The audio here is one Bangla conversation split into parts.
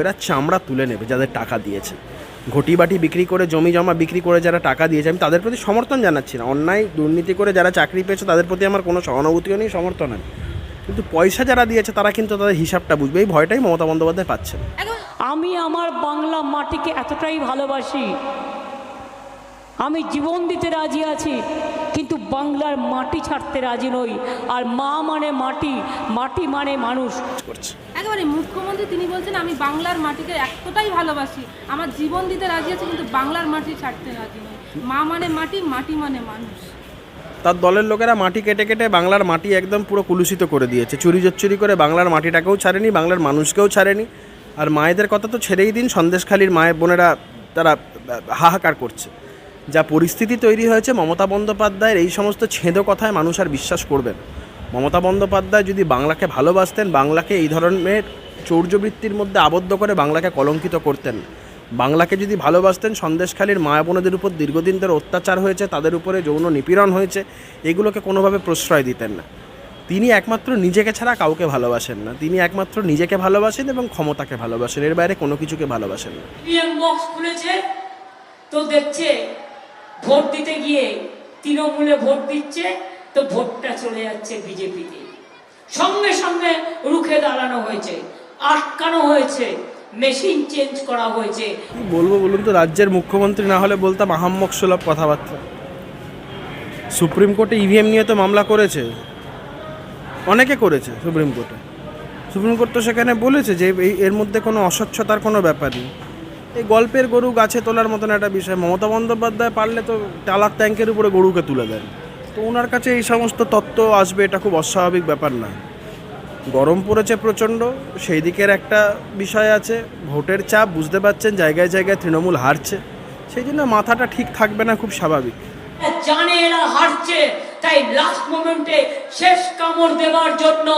এরা চামড়া তুলে নেবে যাদের টাকা দিয়েছে। ঘটি বাটি বিক্রি করে, জমি জমা বিক্রি করে যারা টাকা দিয়েছে, আমি তাদের প্রতি সমর্থন জানাচ্ছি না। অন্যায়, দুর্নীতি করে যারা চাকরি পেয়েছে, তাদের প্রতি আমার কোনো সহানুভূতিও নেই, সমর্থন নেই। কিন্তু পয়সা যারা দিয়েছে, তারা কিন্তু তাদের হিসাবটা বুঝবে। এই ভয়টাই মমতা বন্দ্যোপাধ্যায় পাচ্ছেন। আমি আমার বাংলা মাটিকে এতটাই ভালোবাসি আমি জীবন দিতে রাজি আছি কিন্তু বাংলার মাটি ছাড়তে রাজি নই। আর মা মানে মাটি মাটি মানে মানুষ। করছে। একেবারে মুখ্যমন্ত্রী তিনি বলছেন আমি বাংলার মাটিকে এতটাই ভালোবাসি আমার জীবন দিতে রাজি আছে কিন্তু বাংলার মাটি ছাড়তে রাজি নই। মা মানে মাটি মাটি মানে মানুষ। তার দলের লোকেরা মাটি কেটে কেটে বাংলার মাটি একদম পুরো কুলুষিত করে দিয়েছে। চুরি চুরি করে বাংলার মাটিটাকেও ছাড়েনি বাংলার মানুষকেও ছাড়েনি। আর মায়েদের কথা তো ছেড়েই দিন সন্দেশখালীর মায়ের বোনেরা তারা হাহাকার করছে। যা পরিস্থিতি তৈরি হয়েছে মমতা বন্দ্যোপাধ্যায়ের এই সমস্ত ছেঁদো কথায় মানুষ আর বিশ্বাস করবেন মমতা বন্দ্যোপাধ্যায় যদি বাংলাকে ভালোবাসতেন, বাংলাকে এই ধরনের চৌর্যবৃত্তির মধ্যে আবদ্ধ করে বাংলাকে কলঙ্কিত করতেন। বাংলাকে যদি ভালোবাসতেন, সন্দেশখালীর মায়া বোনেদের উপর দীর্ঘদিন ধরে অত্যাচার হয়েছে, তাদের উপরে যৌন নিপীড়ন হয়েছে, এগুলোকে কোনোভাবে প্রশ্রয় দিতেন না। তিনি একমাত্র নিজেকে ছাড়া কাউকে ভালোবাসেন না। তিনি একমাত্র নিজেকে ভালোবাসেন এবং ক্ষমতাকে ভালোবাসেন। এর বাইরে কোনো কিছুকে ভালোবাসেন না। তো দেখছে ভোট দিতে গিয়ে তৃণমূলে ভোট দিচ্ছে, তো ভোটটা চলে যাচ্ছে বিজেপিতে। সঙ্গে সঙ্গে রুখে দাঁড়ানো হয়েছে, আটকানো হয়েছে, মেশিন চেঞ্জ করা হয়েছে। বলব বলুন তো, রাজ্যের মুখ্যমন্ত্রী না হলে বলতাম আহাম্মক সুলভ কথাবার্তা। সুপ্রিম কোর্টে ইভিএম নিয়ে তো মামলা করেছে। অনেকে করেছে সুপ্রিম কোর্টে। সুপ্রিম কোর্ট তো সেখানে বলেছে যে এর মধ্যে কোনো অস্বচ্ছতার কোনো ব্যাপার নেই। এই গল্পের গরু গাছে তোলার মতন একটা বিষয়। মমতা বন্দ্যোপাধ্যায় পারলে তো টালার ট্যাঙ্কের উপরে গরুকে তুলে দেন। তো ওনার কাছে এই সমস্ত তত্ত্ব আসবে এটা খুব অস্বাভাবিক ব্যাপার না। গরম পড়েছে প্রচণ্ড, সেই দিকের একটা বিষয় আছে, ভোটের চাপ, বুঝতে পারছেন, জায়গায় জায়গায় তৃণমূল হারছে। সেই জন্য মাথাটা ঠিক থাকবে না, খুব স্বাভাবিক। জানে এরা হারছে, তাই লাস্ট মোমেন্টে শেষ কামড় দেওয়ার জন্য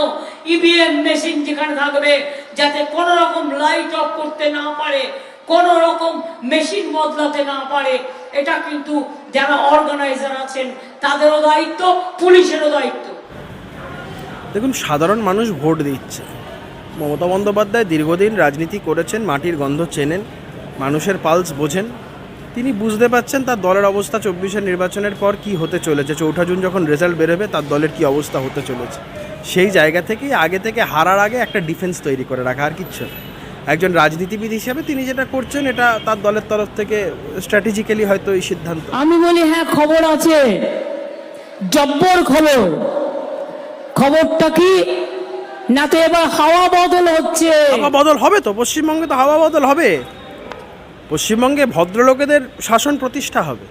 ইভিএম মেশিন যেখানে থাকবে, যাতে কোনো রকম লাইট অফ করতে না পারে। কোনো রকম মেশিন বদলাতে না পারে। এটা কিন্তু যারা অর্গানাইজার আছেন, তাদেরও দায়িত্ব, পুলিশেরও দায়িত্ব। দেখুন, সাধারণ মানুষ ভোট দিচ্ছে। মমতা বন্দ্যোপাধ্যায় দীর্ঘদিন রাজনীতি করেছেন, মাটির গন্ধ চেনেন, মানুষের পালস বোঝেন। তিনি বুঝতে পারছেন তার দলের অবস্থা চব্বিশের নির্বাচনের পর কি হতে চলেছে। চৌঠা জুন যখন রেজাল্ট বেরোবে, তার দলের কি অবস্থা হতে চলেছে। সেই জায়গা থেকেই আগে থেকে হারার আগে একটা ডিফেন্স তৈরি করে রাখা, আর কিচ্ছু না। একজন রাজনীতিবিদ হিসেবে তিনি যেটা করছেন এটা তার দলের তরফ থেকে স্ট্র্যাটেজিক্যালি হয়তো এই সিদ্ধান্ত। আমি বলি হ্যাঁ খবর আছে। জব্বর খবর। খবরটা কি? না তো এবার হাওয়া বদল হচ্ছে। হাওয়া বদল হবে তো? পশ্চিমবঙ্গে তো হাওয়া বদল হবে। পশ্চিমবঙ্গে ভদ্রলোকেদের শাসন প্রতিষ্ঠা হবে।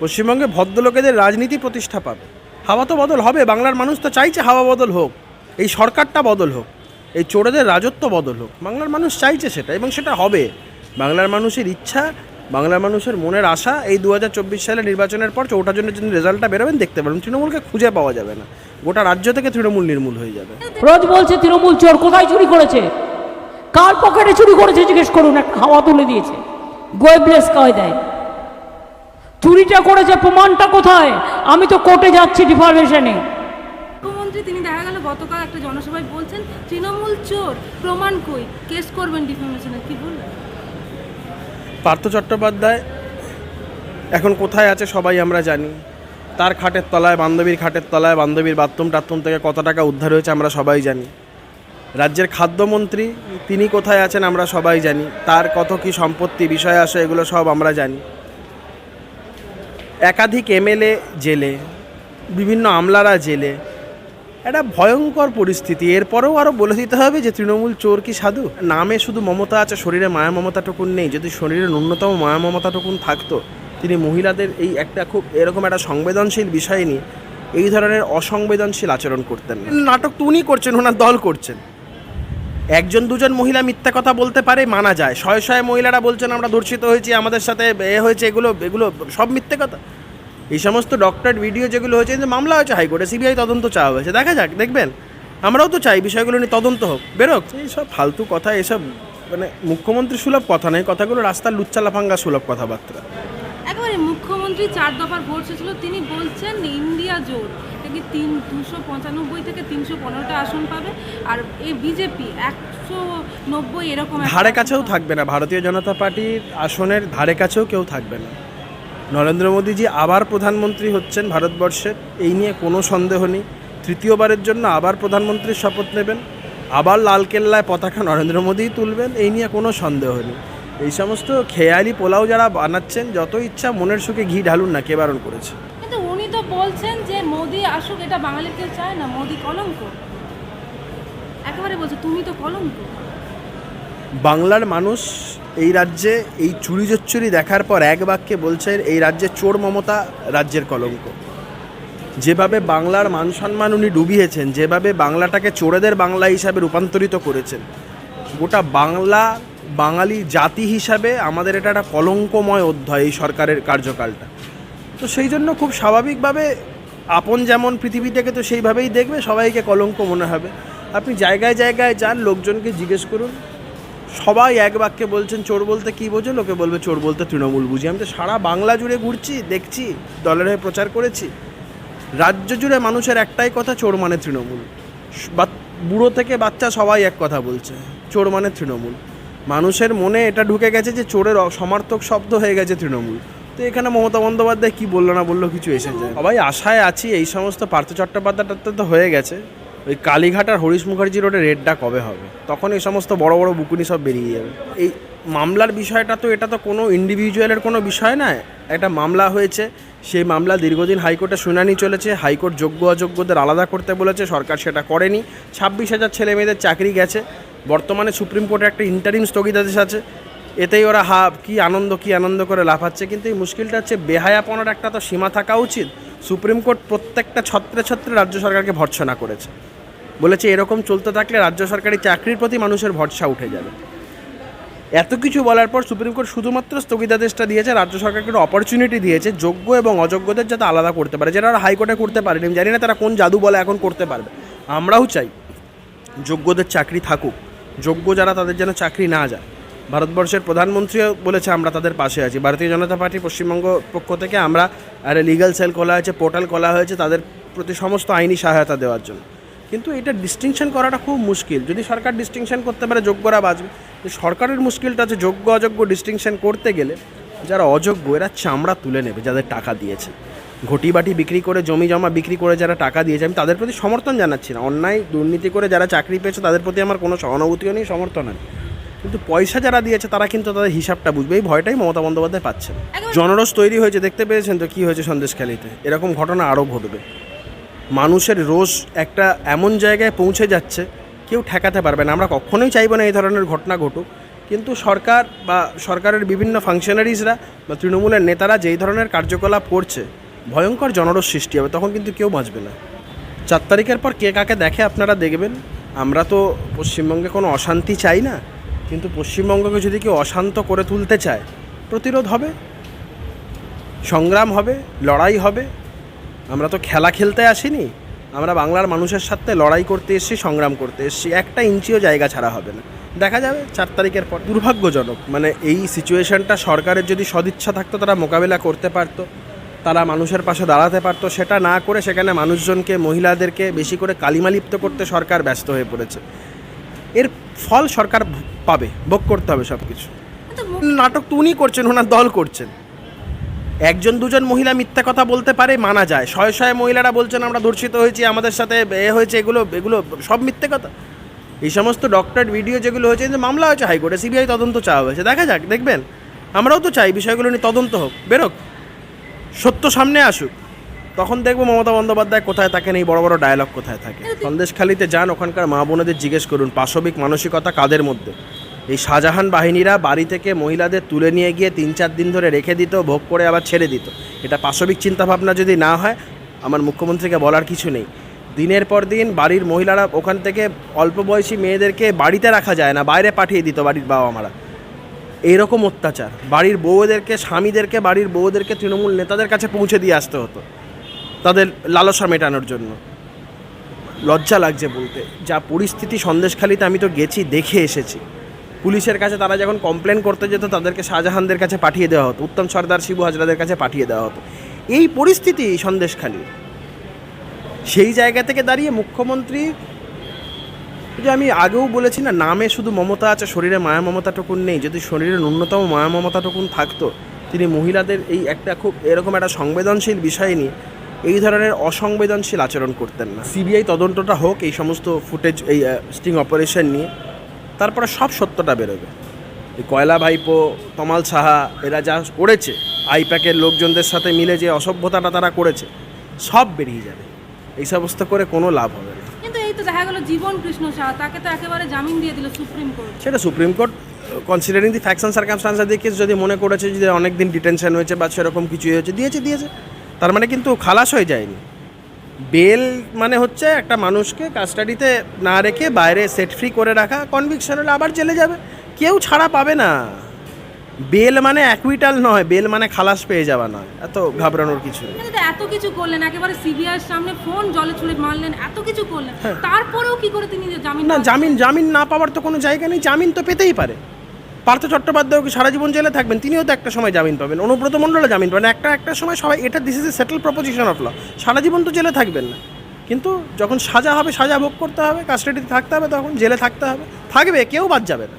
পশ্চিমবঙ্গে ভদ্রলোকেদের রাজনীতি প্রতিষ্ঠা পাবে। হাওয়া তো বদল হবে। বাংলার মানুষ তো চাইছে হাওয়া বদল হোক। এই সরকারটা বদল হোক। এই চোরেদের রাজত্ব বদল হোক। বাংলার মানুষ চাইছে সেটা এবং সেটা হবে। বাংলার মানুষের ইচ্ছা বাংলার মানুষের মনের আশা এই দু হাজার চব্বিশ সালে নির্বাচনের পর চৌঠা জন্য জন্য রেজাল্টটা বেরোবেন দেখতে পাবেন তৃণমূলকে খুঁজে পাওয়া যাবে না। গোটা রাজ্য থেকে তৃণমূল নির্মূল হয়ে যাবে। রোজ বলছে তৃণমূল চোর কোথায় চুরি করেছে? কার পকেটে চুরি করেছে জিজ্ঞেস করুন একটা হাওয়া তুলে দিয়েছে। গোয়েবলেস কয় দেয় চুরিটা করেছে প্রমাণটা কোথায়? আমি তো কোর্টে যাচ্ছি ডিফরমেশনে মুখ্যমন্ত্রী তিনি দেখা গেল গতকাল একটা জনসভায় বলছেন তৃণমূল চোর, প্রমাণ কই? কেস করবেন ডিফেমেশনে, কি বলবেন পার্থ চট্টোপাধ্যায়, এখন কোথায় আছে সবাই আমরা জানি। তার খাটের তলায়, বান্ধবীর খাটের তলায়, বান্ধবীর বাথরুম টাথরুম থেকে কত টাকা উদ্ধার হয়েছে আমরা সবাই জানি। রাজ্যের খাদ্যমন্ত্রী, তিনি কোথায় আছেন আমরা সবাই জানি। তার কত কি সম্পত্তি, বিষয় আসে, এগুলো সব আমরা জানি। একাধিক এমএলএ জেলে, বিভিন্ন আমলারা জেলে একটা ভয়ঙ্কর পরিস্থিতি। এরপরেও আরও বলে দিতে হবে যে, তৃণমূল চোর কি সাধু? নামে শুধু মমতা আছে, শরীরে মায়া মমতাটুকুন নেই। যদি শরীরে ন্যূনতম মায়া মমতাটুকুন থাকতো, তিনি মহিলাদের এই একটা খুব এরকম একটা সংবেদনশীল বিষয় নিয়ে এই ধরনের অসংবেদনশীল আচরণ করতেন নাটক তো উনি করছেন, ওনার দল করছেন। একজন, দুজন মহিলা মিথ্যা কথা বলতে পারে, মানা যায়। শয়ে শয়ে মহিলারা বলছেন, আমরা ধর্ষিত হয়েছি, আমাদের সাথে এ হয়েছে, এগুলো এগুলো, সব মিথ্যে কথা। এই সমস্ত ডক্টর ভিডিও যেগুলো হয়েছে যে মামলা হয়েছে হাইকোর্টে সিবিআই তদন্ত চাওয়া হয়েছে। দেখা যাক দেখবেন। আমরাও তো চাই বিষয়গুলো নিয়ে তদন্ত হোক। বেরোক। এইসব ফালতু কথা এসব মানে মুখ্যমন্ত্রী সুলভ কথা নয় কথাগুলো রাস্তার লুচ্চালাফাঙ্গা সুলভ কথাবার্তা। একেবারে মুখ্যমন্ত্রী চার দফার ভোট ছিল তিনি বলছেন ইন্ডিয়া জোর কি তিন দুশো পঁচানব্বই থেকে তিনশো পনেরোটা আসন পাবে? আর এই বিজেপি একশো নব্বই এরকম ধারে কাছেও থাকবে না। ভারতীয় জনতা পার্টির আসনের ধারে কাছেও কেউ থাকবে না। নরেন্দ্র মোদীজি আবার প্রধানমন্ত্রী হচ্ছেন ভারতবর্ষের এই নিয়ে কোনো সন্দেহ নেই। তৃতীয়বারের জন্য আবার প্রধানমন্ত্রীর শপথ নেবেন। আবার লালকেল্লায় পতাকা নরেন্দ্র মোদীই তুলবেন এই নিয়ে কোনো সন্দেহ নেই। এই সমস্ত খেয়ালি পোলাও যারা বানাচ্ছেন যত ইচ্ছা মনের সুখে ঘি ঢালুন না কে বারণ করেছে? কিন্তু উনি তো বলছেন যে মোদি আসুক এটা বাঙালি কেউ চায় না মোদি কলঙ্ক। একেবারে বলছে তুমি তো কলঙ্ক। বাংলার মানুষ এই রাজ্যে এই চুরি জচ্চুরি দেখার পর এক বাক্যে বলছেন, এই রাজ্যে চোর মমতা, রাজ্যের কলঙ্ক। যেভাবে বাংলার মান সম্মান উনি ডুবিয়েছেন, যেভাবে বাংলাটাকে চোরেদের বাংলা হিসাবে রূপান্তরিত করেছেন, গোটা বাংলা বাঙালি জাতি হিসাবে আমাদের এটা একটা কলঙ্কময় অধ্যায় এই সরকারের কার্যকালটা। তো সেই জন্য খুব স্বাভাবিকভাবে আপন যেমন পৃথিবীটাকে তো সেইভাবেই দেখবে, সবাইকে কলঙ্ক মনে হবে। আপনি জায়গায় জায়গায় যান, লোকজনকে জিজ্ঞেস করুন। সবাই এক বাক্যে বলছেন, চোর বলতে কী বোঝো? লোকে বলবে, চোর বলতে তৃণমূল বুঝি। আমি তো সারা বাংলা জুড়ে ঘুরছি, দেখছি, দলের হয়ে প্রচার করেছি। রাজ্য জুড়ে মানুষের একটাই কথা, চোর মানে তৃণমূল। বা বুড়ো থেকে বাচ্চা সবাই এক কথা বলছে, চোর মানে তৃণমূল। মানুষের মনে এটা ঢুকে গেছে যে, চোরের সমার্থক শব্দ হয়ে গেছে তৃণমূল। তো এখানে মমতা বন্দ্যোপাধ্যায় কী বলল না বলল কিছু এসে যায়। সবাই আশায় আছি, এই সমস্ত পার্থ চট্টোপাধ্যায়টা তো হয়ে গেছে। ওই কালীঘাট আর হরিশ মুখার্জি রোডে রেডটা কবে হবে? তখন এই সমস্ত বড় বড় বুকুনি সব বেরিয়ে যাবে। এই মামলার বিষয়টা তো, এটা তো কোনো ইন্ডিভিজুয়ালের কোনো বিষয় না একটা মামলা হয়েছে, সেই মামলা দীর্ঘদিন হাইকোর্টে শুনানি চলেছে, হাইকোর্ট যোগ্য অযোগ্যদের আলাদা করতে বলেছে, সরকার সেটা করেনি। ছাব্বিশ হাজার ছেলে মেয়েদের চাকরি গেছে। বর্তমানে সুপ্রিম কোর্টে একটা ইন্টারিম স্থগিতাদেশ আছে। এতেই ওরা হা, কি আনন্দ কি আনন্দ করে লাফাচ্ছে। কিন্তু এই মুশকিলটা হচ্ছে, বেহায়াপনার একটা তো সীমা থাকা উচিত। সুপ্রিম কোর্ট প্রত্যেকটা ছত্রে ছত্রে রাজ্য সরকারকে ভর্ৎসনা করেছে। বলেছে, এরকম চলতে থাকলে রাজ্য সরকারি চাকরির প্রতি মানুষের ভরসা উঠে যাবে। এত কিছু বলার পর সুপ্রিম কোর্ট শুধুমাত্র স্থগিতাদেশটা দিয়েছে, রাজ্য সরকারকে একটা অপরচুনিটি দিয়েছে, যোগ্য এবং অযোগ্যদের যাতে আলাদা করতে পারে, যেটা হাইকোর্টে করতে পারেনি। জানি না তারা কোন জাদু বলে এখন করতে পারবে। আমরাও চাই যোগ্যদের চাকরি থাকুক, যোগ্য যারা তাদের যেন চাকরি না যায়। ভারতবর্ষের প্রধানমন্ত্রীও বলেছে, আমরা তাদের পাশে আছি। ভারতীয় জনতা পার্টি পশ্চিমবঙ্গ পক্ষ থেকে আমরা একটা লিগাল সেল খোলা হয়েছে পোর্টাল খোলা হয়েছে, তাদের প্রতি সমস্ত আইনি সহায়তা দেওয়ার জন্য। কিন্তু এটা ডিস্টিংশন করাটা খুব মুশকিল। যদি সরকার ডিস্টিংশন করতে পারে যোগ্যরা বাঁচবে। সরকারের মুশকিলটা আছে যোগ্য অযোগ্য ডিস্টিংশন করতে গেলে যারা অযোগ্য এরা চামড়া তুলে নেবে যাদের টাকা দিয়েছে। ঘটি বাটি বিক্রি করে জমি জমা বিক্রি করে যারা টাকা দিয়েছে আমি তাদের প্রতি সমর্থন জানাচ্ছি না। অন্যায় দুর্নীতি করে যারা চাকরি পেয়েছে তাদের প্রতি আমার কোনো সহানুভূতিও নেই সমর্থন নেই। কিন্তু পয়সা যারা দিয়েছে তারা কিন্তু তাদের হিসাবটা বুঝবে। এই ভয়টাই মমতা বন্দ্যোপাধ্যায় পাচ্ছে। জনরস তৈরি হয়েছে দেখতে পেয়েছেন তো? কী হয়েছে সন্দেশখালিতে এরকম ঘটনা আরও ঘটবে। মানুষের রোষ একটা এমন জায়গায় পৌঁছে যাচ্ছে, কেউ ঠেকাতে পারবে না। আমরা কখনোই চাইব না এই ধরনের ঘটনা ঘটুক। কিন্তু সরকার বা সরকারের বিভিন্ন ফাংশনারিজরা বা তৃণমূলের নেতারা যেই ধরনের কার্যকলাপ করছে, ভয়ঙ্কর জনরস সৃষ্টি হবে, তখন কিন্তু কেউ বাঁচবে না। চার তারিখের পর কে কাকে দেখে আপনারা দেখবেন। আমরা তো পশ্চিমবঙ্গে কোনো অশান্তি চাই না, কিন্তু পশ্চিমবঙ্গকে যদি কেউ অশান্ত করে তুলতে চায়, প্রতিরোধ হবে, সংগ্রাম হবে, লড়াই হবে আমরা তো খেলা খেলতে আসিনি আমরা বাংলার মানুষের সাথে লড়াই করতে এসেছি সংগ্রাম করতে এসেছি একটা ইঞ্চিও জায়গা ছাড়া হবে না। দেখা যাবে চার তারিখের পর। দুর্ভাগ্যজনক মানে এই সিচুয়েশনটা সরকারের যদি সদিচ্ছা থাকতো তারা মোকাবিলা করতে পারতো তারা মানুষের পাশে দাঁড়াতে পারতো সেটা না করে সেখানে মানুষজনকে মহিলাদেরকে বেশি করে কালিমালিপ্ত করতে সরকার ব্যস্ত হয়ে পড়েছে। এর ফল সরকার পাবে ভোগ করতে হবে সব কিছু নাটক তো উনি করছেন ওনার দল করছেন। একজন দুজন মহিলা মিথ্যা কথা বলতে পারে, মানা যায়। শয়ে শয়ে মহিলারা বলছেন, আমরা ধর্ষিত হয়েছি, আমাদের সাথে এ হয়েছে, এগুলো এগুলো সব মিথ্যে কথা। এই সমস্ত ডক্টর ভিডিও যেগুলো হয়েছে যে মামলা হয়েছে হাইকোর্টে, সিবিআই তদন্ত চাওয়া হয়েছে। দেখা যাক, দেখবেন। আমরাও তো চাই বিষয়গুলো নিয়ে তদন্ত হোক। বেরোক। সত্য সামনে আসুক। তখন দেখব মমতা বন্দ্যোপাধ্যায় কোথায় থাকেন এই বড় বড় ডায়লগ কোথায় থাকে। সন্দেশখালিতে যান, ওখানকার মা বোনেদের জিজ্ঞেস করুন, পাশবিক মানসিকতা কাদের মধ্যে? এই শাহজাহান বাহিনীরা বাড়ি থেকে মহিলাদের তুলে নিয়ে গিয়ে তিন চার দিন ধরে রেখে দিত, ভোগ করে আবার ছেড়ে দিত। এটা পাশবিক চিন্তাভাবনা যদি না হয়, আমার মুখ্যমন্ত্রীকে বলার কিছু নেই। দিনের পর দিন বাড়ির মহিলারা ওখান থেকে অল্প বয়সী মেয়েদেরকে বাড়িতে রাখা যায় না, বাইরে পাঠিয়ে দিত বাড়ির বাবা মারা এইরকম অত্যাচার। বাড়ির বউদেরকে, স্বামীদেরকে, বাড়ির বউদেরকে তৃণমূল নেতাদের কাছে পৌঁছে দিয়ে আসতে হতো, তাদের লালসা মেটানোর জন্য। লজ্জা লাগছে বলতে। যা পরিস্থিতি সন্দেশখালিতে আমি তো গেছি, দেখে এসেছি। পুলিশের কাছে তারা যখন কমপ্লেন করতে যেত, তাদেরকে শাহজাহানদের কাছে পাঠিয়ে দেওয়া হতো, উত্তম সর্দার শিবু হাজরাদের কাছে পাঠিয়ে দেওয়া হতো। এই পরিস্থিতি সন্দেশখালি। সেই জায়গা থেকে দাঁড়িয়ে মুখ্যমন্ত্রী, যে আমি আগেও বলেছি না, নামে শুধু মমতা আছে, শরীরে মায়া মমতাটুকুন নেই। যদি শরীরে ন্যূনতম মায়া মমতাটুকুন থাকতো, তিনি মহিলাদের এই একটা খুব এরকম একটা সংবেদনশীল বিষয় নিয়ে এই ধরনের অসংবেদনশীল আচরণ করতেন না। সিবিআই তদন্তটা হোক, এই সমস্ত ফুটেজ, এই স্টিং অপারেশন নিয়ে। তারপরে সব সত্যটা বেরোবে। এই কয়লা ভাইপো তমাল সাহা এরা যা করেছে আইপ্যাকের লোকজনদের সাথে মিলে যে অসভ্যতাটা তারা করেছে সব বেরিয়ে যাবে। এই সমস্ত করে কোনো লাভ হবে না। কিন্তু এই তো দেখা গেল জীবন কৃষ্ণ সাহা তাকে তো একেবারে জামিন দিয়ে দিল সুপ্রিম কোর্ট। সেটা supreme court considering the faction circumstance দেখে যদি মনে করেছে যে অনেক দিন ডিটেনশন হয়েছে বা সেরকম কিছু হয়েছে দিয়েছে দিয়েছে। তার মানে কিন্তু খালাস হয়ে যায়নি। বেল মানে হচ্ছে একটা মানুষকে কাস্টাডিতে না রেখে বাইরে সেট ফ্রি করে রাখা কনভিকশন হলে আবার জেলে যাবে। কেউ ছাড়া পাবে না। বেল মানে অ্যাকুইটাল নয় বেল মানে খালাস পেয়ে যাওয়া নয়। এত ঘাবড়ানোর কিছু এত কিছু করলেন একেবারে সিবিআই সামনে ফোন জলে ছুড়ে মারলেন এত কিছু করলেন। তারপরেও কি করে তিনি জামিন না জামিন জামিন না পাওয়ার তো কোনো জায়গা নেই জামিন তো পেতেই পারে। পার্থ চট্টোপাধ্যায় কি সারা জীবন জেলে থাকবেন? তিনিও তো একটা সময় জামিন পাবেন, অনুব্রত মণ্ডলে জামিন পাবেন। একটা একটা সময় সবাই, এটা this is a settle proposition of law সারা জীবন তো জেলে থাকবেন না। কিন্তু যখন সাজা হবে, সাজা ভোগ করতে হবে কাস্টাডিতে থাকতে হবে, তখন জেলে থাকতে হবে। থাকবে, কেউ বাদ যাবে না।